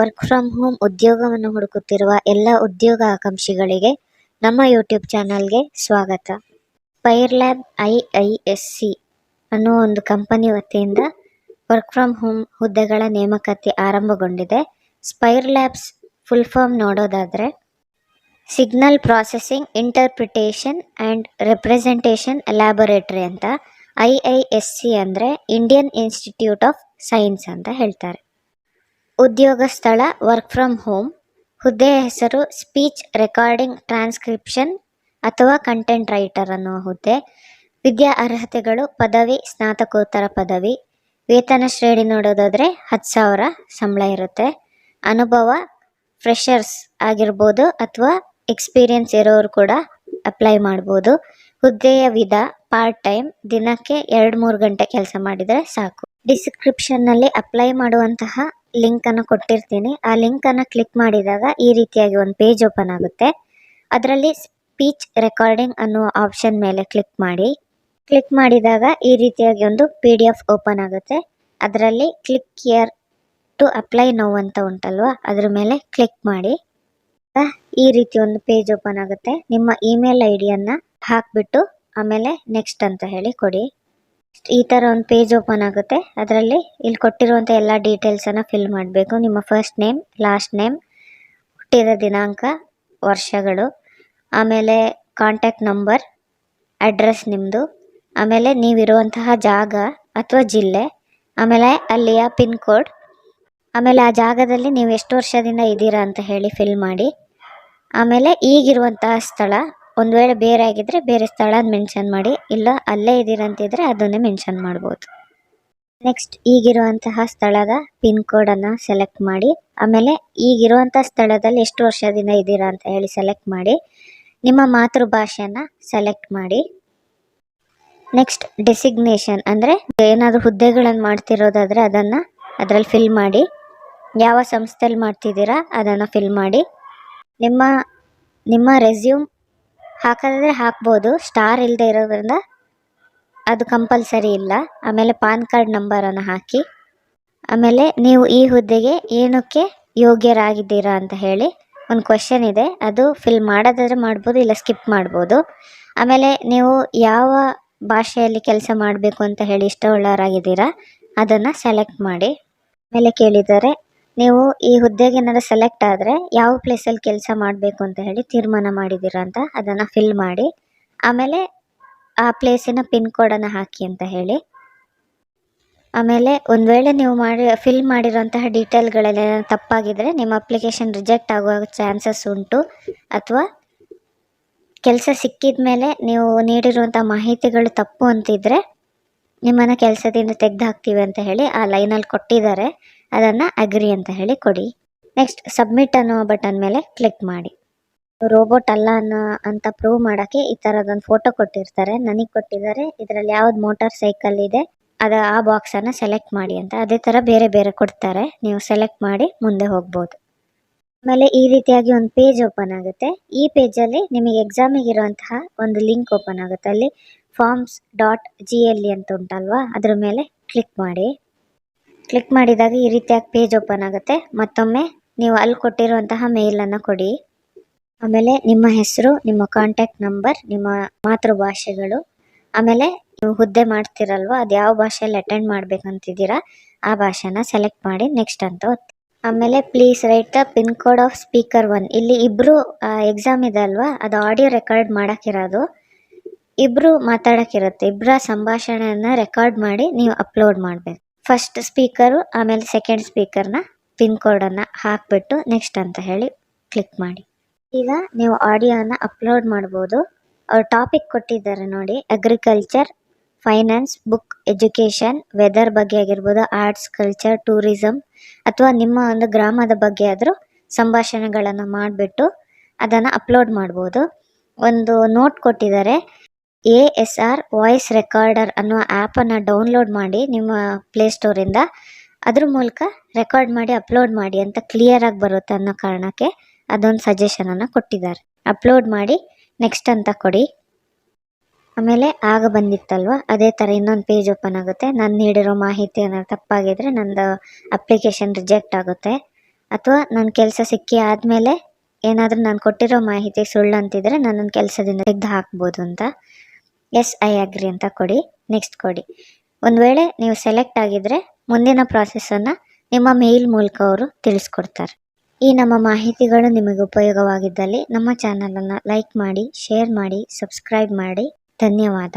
Work from home ಉದ್ಯೋಗವನ್ನು ಹುಡುಕುತ್ತಿರುವ ಎಲ್ಲ ಉದ್ಯೋಗ ಆಕಾಂಕ್ಷಿಗಳಿಗೆ ನಮ್ಮ ಯೂಟ್ಯೂಬ್ ಚಾನಲ್ಗೆ ಸ್ವಾಗತ. Spire lab I I S C ಅನ್ನೋ ಒಂದು ಕಂಪನಿ ವತಿಯಿಂದ ವರ್ಕ್ ಫ್ರಮ್ ಹೋಮ್ ಹುದ್ದೆಗಳ ನೇಮಕಾತಿ ಆರಂಭಗೊಂಡಿದೆ. ಸ್ಪೈರ್ ಲ್ಯಾಬ್ಸ್ ಫುಲ್ ಫಾರ್ಮ್ ನೋಡೋದಾದರೆ signal processing interpretation and representation laboratory ಅಂತ ಐ ಐ ಎಸ್ ಸಿ ಅಂದರೆ ಇಂಡಿಯನ್ ಇನ್ಸ್ಟಿಟ್ಯೂಟ್ ಆಫ್ ಸೈನ್ಸ್ ಅಂತ ಹೇಳ್ತಾರೆ. ಉದ್ಯೋಗ ಸ್ಥಳ ವರ್ಕ್ ಫ್ರಮ್ ಹೋಮ್ ಹುದ್ದೆಯ ಹೆಸರು ಸ್ಪೀಚ್ ರೆಕಾರ್ಡಿಂಗ್ ಟ್ರಾನ್ಸ್ಕ್ರಿಪ್ಷನ್ ಅಥವಾ ಕಂಟೆಂಟ್ ರೈಟರ್ ಅನ್ನುವ ಹುದ್ದೆ, ವಿದ್ಯಾ ಅರ್ಹತೆಗಳು, ಪದವಿ, ಸ್ನಾತಕೋತ್ತರ ಪದವಿ, ವೇತನ ಶ್ರೇಣಿ ನೋಡೋದಾದರೆ ಹತ್ತು ಸಾವಿರ ಸಂಬಳ ಇರುತ್ತೆ. ಅನುಭವ ಫ್ರೆಷರ್ಸ್ ಆಗಿರ್ಬೋದು ಅಥವಾ ಎಕ್ಸ್ಪೀರಿಯನ್ಸ್ ಇರೋರು ಕೂಡ ಅಪ್ಲೈ ಮಾಡ್ಬೋದು. ಹುದ್ದೆಯ ವಿಧ ಪಾರ್ಟ್ ಟೈಮ್ ದಿನಕ್ಕೆ ಎರಡು ಮೂರು ಗಂಟೆ ಕೆಲಸ ಮಾಡಿದರೆ ಸಾಕು. ಡಿಸ್ಕ್ರಿಪ್ಷನ್ನಲ್ಲಿ ಅಪ್ಲೈ ಮಾಡುವಂತಹ ಲಿಂಕನ್ನು ಕೊಟ್ಟಿರ್ತೀನಿ. ಆ ಲಿಂಕನ್ನು ಕ್ಲಿಕ್ ಮಾಡಿದಾಗ ಈ ರೀತಿಯಾಗಿ ಒಂದು ಪೇಜ್ ಓಪನ್ ಆಗುತ್ತೆ. ಅದರಲ್ಲಿ ಸ್ಪೀಚ್ ರೆಕಾರ್ಡಿಂಗ್ ಅನ್ನುವ ಆಪ್ಷನ್ ಮೇಲೆ ಕ್ಲಿಕ್ ಮಾಡಿ. ಕ್ಲಿಕ್ ಮಾಡಿದಾಗ ಈ ರೀತಿಯಾಗಿ ಒಂದು ಪಿ ಡಿ ಎಫ್ ಓಪನ್ ಆಗುತ್ತೆ. ಅದರಲ್ಲಿ click here to apply now ಅಂತ ಉಂಟಲ್ವಾ? ಅದ್ರ ಮೇಲೆ ಕ್ಲಿಕ್ ಮಾಡಿ. ಈ ರೀತಿ ಒಂದು ಪೇಜ್ ಓಪನ್ ಆಗುತ್ತೆ. ನಿಮ್ಮ ಇಮೇಲ್ ಐ ಡಿಯನ್ನು ಹಾಕಿಬಿಟ್ಟು ಆಮೇಲೆ ನೆಕ್ಸ್ಟ್ ಅಂತ ಹೇಳಿ ಕೊಡಿ. ಈ ಥರ ಒಂದು ಪೇಜ್ ಓಪನ್ ಆಗುತ್ತೆ. ಅದರಲ್ಲಿ ಇಲ್ಲಿ ಕೊಟ್ಟಿರುವಂಥ ಎಲ್ಲ ಡೀಟೇಲ್ಸನ್ನು ಫಿಲ್ ಮಾಡಬೇಕು. ನಿಮ್ಮ ಫಸ್ಟ್ ನೇಮ್ ಲಾಸ್ಟ್ ನೇಮ್ ಹುಟ್ಟಿದ ದಿನಾಂಕ, ವರ್ಷಗಳು, ಆಮೇಲೆ ಕಾಂಟ್ಯಾಕ್ಟ್ ನಂಬರ್ ಅಡ್ರೆಸ್ ನಿಮ್ಮದು ಆಮೇಲೆ ನೀವಿರುವಂತಹ ಜಾಗ ಅಥವಾ ಜಿಲ್ಲೆ, ಆಮೇಲೆ ಅಲ್ಲಿಯ ಪಿನ್ ಕೋಡ್ ಆಮೇಲೆ ಆ ಜಾಗದಲ್ಲಿ ನೀವು ಎಷ್ಟು ವರ್ಷದಿಂದ ಇದ್ದೀರಾ ಅಂತ ಹೇಳಿ ಫಿಲ್ ಮಾಡಿ, ಆಮೇಲೆ ಈಗಿರುವಂತಹ ಸ್ಥಳ ಒಂದು ವೇಳೆ ಬೇರೆ ಆಗಿದ್ದರೆ ಬೇರೆ ಸ್ಥಳ ಮೆನ್ಷನ್ ಮಾಡಿ, ಇಲ್ಲ ಅಲ್ಲೇ ಇದ್ದೀರಂತಿದ್ದರೆ ಅದನ್ನೇ ಮೆನ್ಷನ್ ಮಾಡ್ಬೋದು. ನೆಕ್ಸ್ಟ್ ಈಗಿರುವಂತಹ ಸ್ಥಳದ ಪಿನ್ ಕೋಡನ್ನು ಸೆಲೆಕ್ಟ್ ಮಾಡಿ, ಆಮೇಲೆ ಈಗಿರುವಂಥ ಸ್ಥಳದಲ್ಲಿ ಎಷ್ಟು ವರ್ಷದಿಂದ ಇದ್ದೀರಾ ಅಂತ ಹೇಳಿ ಸೆಲೆಕ್ಟ್ ಮಾಡಿ, ನಿಮ್ಮ ಮಾತೃಭಾಷೆಯನ್ನು ಸೆಲೆಕ್ಟ್ ಮಾಡಿ. ನೆಕ್ಸ್ಟ್ ಡೆಸಿಗ್ನೇಷನ್ ಅಂದರೆ ಏನಾದರೂ ಹುದ್ದೆಗಳನ್ನು ಮಾಡ್ತಿರೋದಾದರೆ ಅದನ್ನು ಅದರಲ್ಲಿ ಫಿಲ್ ಮಾಡಿ, ಯಾವ ಸಂಸ್ಥೆಯಲ್ಲಿ ಮಾಡ್ತಿದ್ದೀರಾ ಅದನ್ನು ಫಿಲ್ ಮಾಡಿ, ನಿಮ್ಮ ನಿಮ್ಮ ರೆಸ್ಯೂಮ್ ಹಾಕೋದಾದ್ರೆ ಹಾಕ್ಬೋದು. ಸ್ಟಾರ್ ಇಲ್ಲದೆ ಇರೋದ್ರಿಂದ ಅದು ಕಂಪಲ್ಸರಿ ಇಲ್ಲ. ಆಮೇಲೆ ಪಾನ್ ಕಾರ್ಡ್ ನಂಬರನ್ನು ಹಾಕಿ. ಆಮೇಲೆ ನೀವು ಈ ಹುದ್ದೆಗೆ ಏನಕ್ಕೆ ಯೋಗ್ಯರಾಗಿದ್ದೀರಾ ಅಂತ ಹೇಳಿ ಒಂದು ಕ್ವಶನ್ ಇದೆ. ಅದು ಫಿಲ್ ಮಾಡೋದಾದ್ರೆ ಮಾಡ್ಬೋದು, ಇಲ್ಲ ಸ್ಕಿಪ್ ಮಾಡ್ಬೋದು. ಆಮೇಲೆ ನೀವು ಯಾವ ಭಾಷೆಯಲ್ಲಿ ಕೆಲಸ ಮಾಡಬೇಕು ಅಂತ ಹೇಳಿ ಇಷ್ಟವುಳ್ಳವರಾಗಿದ್ದೀರಾ, ಅದನ್ನು ಸೆಲೆಕ್ಟ್ ಮಾಡಿ. ಆಮೇಲೆ ಕೇಳಿದ್ದಾರೆ ನೀವು ಈ ಹುದ್ದೆಗೆ ಏನಾದ್ರು ಸೆಲೆಕ್ಟ್ ಆದರೆ ಯಾವ ಪ್ಲೇಸಲ್ಲಿ ಕೆಲಸ ಮಾಡಬೇಕು ಅಂತ ಹೇಳಿ ತೀರ್ಮಾನ ಮಾಡಿದ್ದೀರಾ ಅಂತ ಅದನ್ನು ಫಿಲ್ ಮಾಡಿ, ಆಮೇಲೆ ಆ ಪ್ಲೇಸಿನ ಪಿನ್ ಕೋಡನ್ನು ಹಾಕಿ ಅಂತ ಹೇಳಿ. ಆಮೇಲೆ ಒಂದು ವೇಳೆ ನೀವು ಮಾಡಿ ಫಿಲ್ ಮಾಡಿರೋಂತಹ ಡೀಟೇಲ್ಗಳೆಲ್ಲ ತಪ್ಪಾಗಿದ್ದರೆ ನಿಮ್ಮ ಅಪ್ಲಿಕೇಶನ್ ರಿಜೆಕ್ಟ್ ಆಗೋ ಚಾನ್ಸಸ್ ಉಂಟು. ಅಥವಾ ಕೆಲಸ ಸಿಕ್ಕಿದ ಮೇಲೆ ನೀವು ನೀಡಿರುವಂಥ ಮಾಹಿತಿಗಳು ತಪ್ಪು ಅಂತಿದ್ರೆ ನಿಮ್ಮನ್ನು ಕೆಲಸದಿಂದ ತೆಗೆದು ಹಾಕ್ತೀವಿ ಅಂತ ಹೇಳಿ ಆ ಲೈನಲ್ಲಿ ಕೊಟ್ಟಿದ್ದಾರೆ. ಅದನ್ನು ಅಗ್ರಿ ಅಂತ ಹೇಳಿ ಕೊಡಿ. ನೆಕ್ಸ್ಟ್ ಸಬ್ಮಿಟ್ ಅನ್ನೋ ಬಟನ್ ಮೇಲೆ ಕ್ಲಿಕ್ ಮಾಡಿ. ರೋಬೋಟ್ ಅಲ್ಲ ಅನ್ನೋ ಅಂತ ಪ್ರೂವ್ ಮಾಡೋಕ್ಕೆ ಈ ಥರದೊಂದು ಫೋಟೋ ಕೊಟ್ಟಿರ್ತಾರೆ. ನನಗೆ ಕೊಟ್ಟಿದ್ದಾರೆ. ಇದರಲ್ಲಿ ಯಾವ್ದು ಮೋಟಾರ್ ಸೈಕಲ್ ಇದೆ, ಅದು ಆ ಬಾಕ್ಸನ್ನು ಸೆಲೆಕ್ಟ್ ಮಾಡಿ ಅಂತ. ಅದೇ ಥರ ಬೇರೆ ಬೇರೆ ಕೊಡ್ತಾರೆ. ನೀವು ಸೆಲೆಕ್ಟ್ ಮಾಡಿ ಮುಂದೆ ಹೋಗ್ಬೋದು. ಆಮೇಲೆ ಈ ರೀತಿಯಾಗಿ ಒಂದು ಪೇಜ್ ಓಪನ್ ಆಗುತ್ತೆ. ಈ ಪೇಜಲ್ಲಿ ನಿಮಗೆ ಎಕ್ಸಾಮಿಗೆ ಇರುವಂತಹ ಒಂದು ಲಿಂಕ್ ಓಪನ್ ಆಗುತ್ತೆ. ಅಲ್ಲಿ forms dot G L E ಅಂತ ಉಂಟಲ್ವಾ? ಅದ್ರ ಮೇಲೆ ಕ್ಲಿಕ್ ಮಾಡಿ. ಕ್ಲಿಕ್ ಮಾಡಿದಾಗ ಈ ರೀತಿಯಾಗಿ ಪೇಜ್ ಓಪನ್ ಆಗುತ್ತೆ. ಮತ್ತೊಮ್ಮೆ ನೀವು ಅಲ್ಲಿ ಕೊಟ್ಟಿರುವಂತಹ ಮೇಲನ್ನು ಕೊಡಿ. ಆಮೇಲೆ ನಿಮ್ಮ ಹೆಸರು, ನಿಮ್ಮ ಕಾಂಟ್ಯಾಕ್ಟ್ ನಂಬರ್ ನಿಮ್ಮ ಮಾತೃಭಾಷೆಗಳು. ಆಮೇಲೆ ನೀವು ಹುದ್ದೆ ಮಾಡ್ತಿರಲ್ವ, ಅದು ಯಾವ ಭಾಷೆಯಲ್ಲಿ ಅಟೆಂಡ್ ಮಾಡ್ಬೇಕಂತಿದ್ದೀರಾ, ಆ ಭಾಷೆನ ಸೆಲೆಕ್ಟ್ ಮಾಡಿ ನೆಕ್ಸ್ಟ್ ಅಂತ ಒತ್ತಿ ಆಮೇಲೆ please write the pin code of speaker one ಇಲ್ಲಿ ಇಬ್ಬರು ಎಕ್ಸಾಮ್ ಇದೆ ಅಲ್ವಾ, ಅದು ಆಡಿಯೋ ರೆಕಾರ್ಡ್ ಮಾಡೋಕ್ಕಿರೋದು. ಇಬ್ಬರು ಮಾತಾಡೋಕ್ಕಿರುತ್ತೆ ಇಬ್ಬರ ಸಂಭಾಷಣೆಯನ್ನು ರೆಕಾರ್ಡ್ ಮಾಡಿ ನೀವು ಅಪ್ಲೋಡ್ ಮಾಡಬೇಕು. ಫಸ್ಟ್ ಸ್ಪೀಕರು ಆಮೇಲೆ ಸೆಕೆಂಡ್ ಸ್ಪೀಕರ್ನ ಪಿನ್ ಕೋಡನ್ನು ಹಾಕಿಬಿಟ್ಟು ನೆಕ್ಸ್ಟ್ ಅಂತ ಹೇಳಿ ಕ್ಲಿಕ್ ಮಾಡಿ. ಈಗ ನೀವು ಆಡಿಯೋನ ಅಪ್ಲೋಡ್ ಮಾಡ್ಬೋದು. ಅವ್ರು ಟಾಪಿಕ್ ಕೊಟ್ಟಿದ್ದಾರೆ ನೋಡಿ agriculture finance book education weather ಬಗ್ಗೆ ಆಗಿರ್ಬೋದು ಆರ್ಟ್ಸ್ ಕಲ್ಚರ್ ಟೂರಿಸಮ್ ಅಥವಾ ನಿಮ್ಮ ಒಂದು ಗ್ರಾಮದ ಬಗ್ಗೆ ಆದರೂ ಸಂಭಾಷಣೆಗಳನ್ನು ಮಾಡಿಬಿಟ್ಟು ಅದನ್ನು ಅಪ್ಲೋಡ್ ಮಾಡ್ಬೋದು. ಒಂದು ನೋಟ್ ಕೊಟ್ಟಿದ್ದಾರೆ A S R voice recorder ಅನ್ನುವ ಆ್ಯಪನ್ನು ಡೌನ್ಲೋಡ್ ಮಾಡಿ ನಿಮ್ಮ ಪ್ಲೇಸ್ಟೋರಿಂದ ಅದ್ರ ಮೂಲಕ ರೆಕಾರ್ಡ್ ಮಾಡಿ ಅಪ್ಲೋಡ್ ಮಾಡಿ ಅಂತ ಕ್ಲಿಯರಾಗಿ ಬರುತ್ತೆ ಅನ್ನೋ ಕಾರಣಕ್ಕೆ ಅದೊಂದು ಸಜೆಷನನ್ನು ಕೊಟ್ಟಿದ್ದಾರೆ. ಅಪ್ಲೋಡ್ ಮಾಡಿ, ನೆಕ್ಸ್ಟ್ ಅಂತ ಕೊಡಿ. ಆಮೇಲೆ ಆಗ ಬಂದಿತ್ತಲ್ವ? ಅದೇ ಥರ ಇನ್ನೊಂದು ಪೇಜ್ ಓಪನ್ ಆಗುತ್ತೆ. ನಾನು ನೀಡಿರೋ ಮಾಹಿತಿ ಏನಾದ್ರು ತಪ್ಪಾಗಿದ್ದರೆ ನಂದು ಅಪ್ಲಿಕೇಶನ್ ರಿಜೆಕ್ಟ್ ಆಗುತ್ತೆ. ಅಥವಾ ನನ್ನ ಕೆಲಸ ಸಿಕ್ಕಿ ಆದಮೇಲೆ ಏನಾದರೂ ನಾನು ಕೊಟ್ಟಿರೋ ಮಾಹಿತಿ ಸುಳ್ಳು ಅಂತಿದ್ರೆ ನನ್ನ ಕೆಲಸದಿಂದ ತೆಗೆದು ಹಾಕ್ಬೋದು ಅಂತ. ಎಸ್ ಐ ಅಗ್ರಿ ಅಂತ ಕೊಡಿ. ನೆಕ್ಸ್ಟ್ ಕೊಡಿ. ಒಂದು ವೇಳೆ ನೀವು ಸೆಲೆಕ್ಟ್ ಆಗಿದ್ರೆ ಮುಂದಿನ ಪ್ರಾಸೆಸನ್ನು ನಿಮ್ಮ ಮೇಲ್ ಮೂಲಕ ಅವರು ತಿಳಿಸ್ಕೊಡ್ತಾರೆ. ಈ ನಮ್ಮ ಮಾಹಿತಿಗಳು ನಿಮಗೆ ಉಪಯೋಗವಾಗಿದ್ದಲ್ಲಿ ನಮ್ಮ ಚಾನಲನ್ನು ಲೈಕ್ ಮಾಡಿ ಶೇರ್ ಮಾಡಿ ಸಬ್ಸ್ಕ್ರೈಬ್ ಮಾಡಿ. ಧನ್ಯವಾದ.